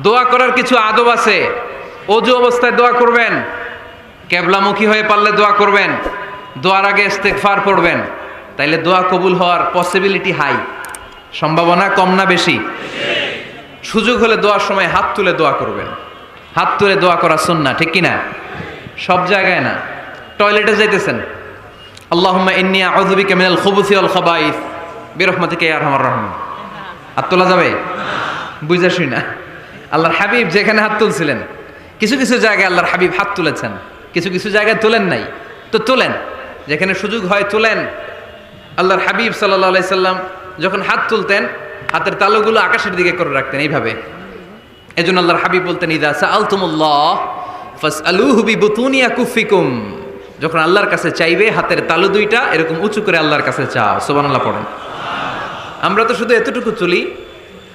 দোয়া করার কিছু আদব আছে? অজু অবস্থায় দোয়া করবেন? কেবলামুখী হয়ে পারলে দোয়া করবেন? দোয়ার আগে ইস্তেগফার পড়বেন? তাইলে দোয়া কবুল হওয়ার পসিবিলিটি হাই সম্ভাবনা কম না বেশি? সুযোগ হলে দোয়ার সময় হাত তুলে দোয়া করবেন। হাত তুলে দোয়া করা সুন্না ঠিক কিনা? সব জায়গায় না। টয়লেটে যাইতেছেন। আল্লাহুম্মা ইন্নী আউযু বিকা মিনাল খুবুসি ওয়াল হাত তোলা যাবে? বুঝা শুই না। আল্লাহর হাবিব যেখানে হাত তুলছিলেন, কিছু কিছু জায়গায় আল্লাহর হাবিব হাত তুলেছেন, কিছু কিছু জায়গায় তোলেন নাই। তো তোলেন, যেখানে সুযোগ হয় তোলেন। আল্লাহর হাবিব সাল্লাহ সাল্লাম যখন হাত তুলতেন, হাতের তালুগুলো আকাশের দিকে করে রাখতেন এইভাবে। এজন্য আল্লাহর হাবিব বলতেন, ইদা সাআলতুমুল্লাহ ফাসআলুহু বিবুতুনিয়া কুফিকুম যখন আল্লাহর কাছে চাইবে, হাতের তালু দুইটা এরকম উঁচু করে আল্লাহর কাছে চাও। সুবহানাল্লাহ পড়েন। আমরা তো শুধু এতটুকু তুলি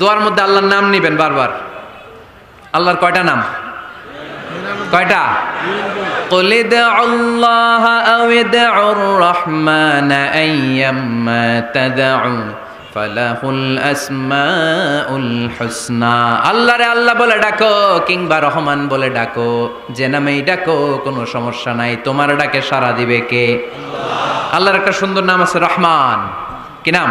দোয়ার মধ্যে আল্লাহর নাম নিবেন বারবার আল্লাহর কয়টা নাম কয়টা قل ادعوا الله أو ادعوا الرحمن أيما تدعوا فله الأسماء الحسنى আল্লাহ রে আল্লাহ বলে ডাকো কিংবা রহমান বলে ডাকো যে নামেই ডাকো কোনো সমস্যা নাই তোমার ডাকে সারা দিবে কে আল্লাহর একটা সুন্দর নাম আছে রহমান কি নাম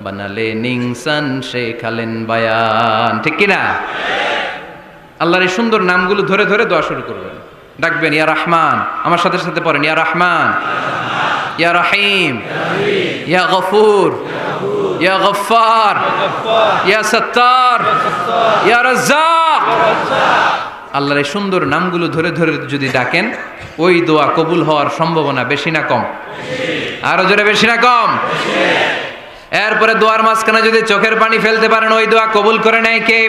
বানালেন ইনসান শেখালেন বায়ান। ঠিক কিনা? আল্লাহর এই সুন্দর নামগুলো ধরে ধরে দোয়া শুরু করবেন। ডাকবেন, ইয়া রহমান। আমার সাথে সাথে পড়েন, ইয়া রহমান। ইয়া রাহিম। ইয়া গফুর। ইয়া গফার ইয়া সত্তার। ইয়া রাজ্জাক। আল্লাহর এই সুন্দর নামগুলো ধরে ধরে যদি ডাকেন, ওই দোয়া কবুল হওয়ার সম্ভাবনা বেশি না কম? আরও জোরে বেশি না কম? এরপরে দোয়ার মাঝখানে যদি চোখের পানি ফেলতে পারেন, ওই দোয়া কবুল করে নেয় কে?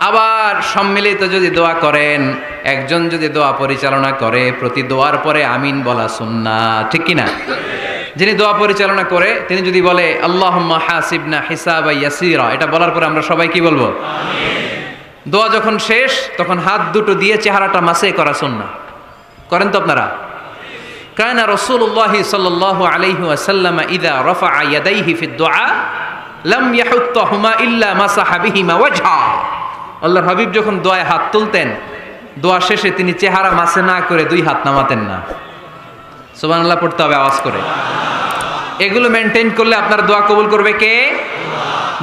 আবার সম্মিলিত যদি দোয়া করেন, একজন যদি দোয়া পরিচালনা করে, প্রতি দোয়ার পরে আমিন বলা সুন্না, ঠিক কি না যিনি দোয়া পরিচালনা করে, তিনি যদি বলে আল্লাহ হিসাব এটা বলার পরে আমরা সবাই কি বলব? দোয়া যখন শেষ, তখন হাত দুটো দিয়ে চেহারাটা মাসে করা সুন্না। করেন তো আপনারা? কায়না রসুল্লাহ সাল্লাহ আলহি আসাল্লাম ইদা রফা ইয়াদাইহি ফি দোয়া লাম ইয়াহুত্তাহুমা ইল্লা মাসাহাবিহিমা ওয়াজহা। আল্লাহ হাবিব যখন দোয়ায় হাত তুলতেন, দোয়া শেষে তিনি চেহারা মাসে না করে দুই হাত নামাতেন না। সোবান আল্লাহ পড়তে হবে আওয়াজ করে। এগুলো মেনটেন করলে আপনার দোয়া কবুল করবে কে?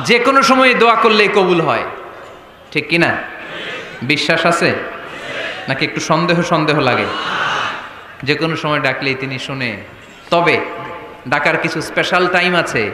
যে কোনো সময় দোয়া করলেই কবুল হয়। ঠিক কি না বিশ্বাস আছে? নাকি একটু সন্দেহ সন্দেহ লাগে? যে কোনো সময় ডাকলেই তিনি শুনে। তবে ডাকার কিছু স্পেশাল টাইম আছে